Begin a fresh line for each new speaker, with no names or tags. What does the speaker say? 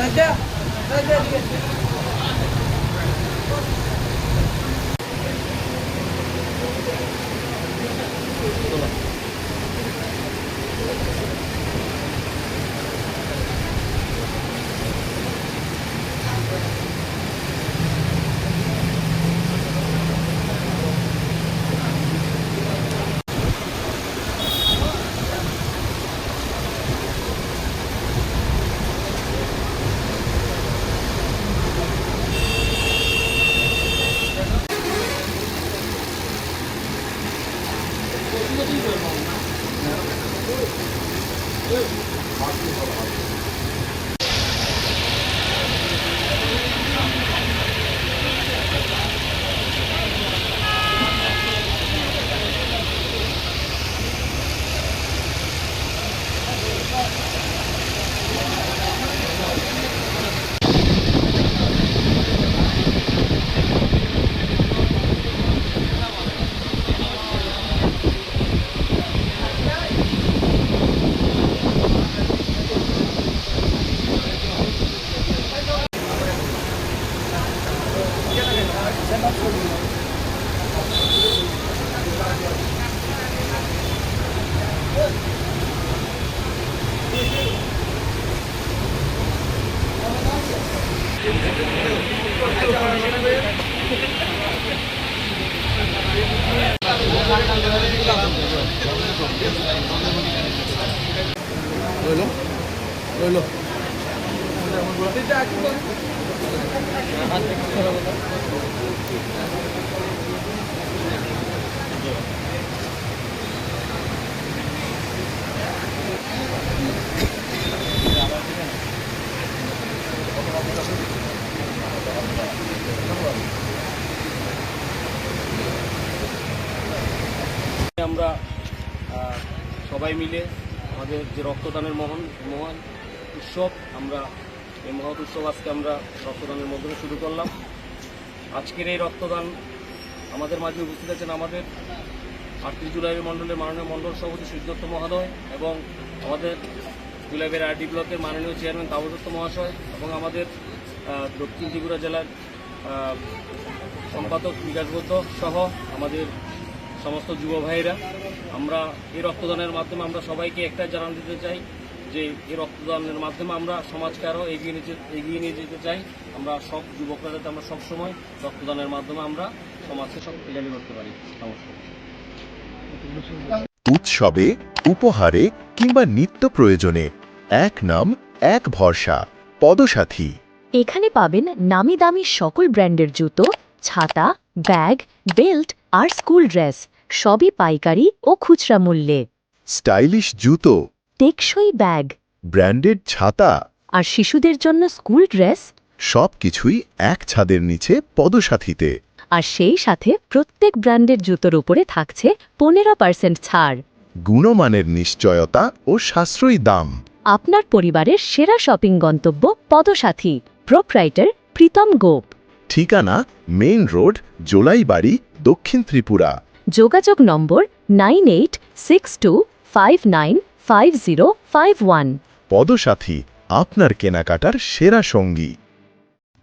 هذا هذا
করা হবে Lôi luôn. Lôi luôn. আমরা সবাই মিলে আমাদের যে রক্তদানের মহান মহান উৎসব আমরা এই মহৎ উৎসব আজকে আমরা রক্তদানের মাধ্যমে শুরু করলাম। আজকের এই রক্তদান আমাদের মাঝে উপস্থিত আছেন আমাদের আটত্রিশ জুলাই মণ্ডলের মাননীয় মণ্ডল সভাপতি সূর্যদত্ত মহোদয় এবং আমাদের জুলাইবের আরডি ব্লকের মাননীয় চেয়ারম্যান তাবদত্ত মহাশয় এবং আমাদের দক্ষিণ ত্রিপুরা জেলার সম্পাদক বিকাশ বৌদ্ধ সহ আমাদের সমস্ত যুব ভাইয়েরা। আমরা এই রক্তদানের মাধ্যমে আমরা সবাইকে একটা জানান দিতে চাই যে এই রক্তদানের মাধ্যমে আমরা সমাজকে আরও এগিয়ে নিয়ে এগিয়ে নিয়ে যেতে চাই। আমরা সব যুবকরা যাতে আমরা সবসময় রক্তদানের মাধ্যমে আমরা সমাজকে শক্তিশালী করতে পারি। নমস্কার।
উৎসবে উপহারে কিংবা নিত্য প্রয়োজনে এক নাম এক ভরসা পদসাথী।
এখানে পাবেন নামি দামি সকল ব্র্যান্ডের জুতো ছাতা ব্যাগ বেল্ট আর স্কুল ড্রেস। সবই পাইকারি ও খুচরা মূল্যে।
স্টাইলিশ জুতো
টেকসই ব্যাগ
ব্র্যান্ডেড ছাতা
আর শিশুদের জন্য স্কুল ড্রেস
সবকিছুই এক ছাদের নিচে পদসাথীতে।
আর সেই সাথে প্রত্যেক ব্র্যান্ডের জুতোর উপরে থাকছে পনেরো পার্সেন্ট ছাড়।
গুণমানের নিশ্চয়তা ও সাশ্রয়ী দাম।
আপনার পরিবারের সেরা শপিং গন্তব্য পদসাথী প্রোপ্রাইটার প্রীতম গোপ।
ঠিকানা মেইন রোড জোলাইবাড়ি দক্ষিণ ত্রিপুরা।
যোগাযোগ number nine eight six two five nine five zero five one
Padasathi আপনার কেনাকাটার সেরা সঙ্গী।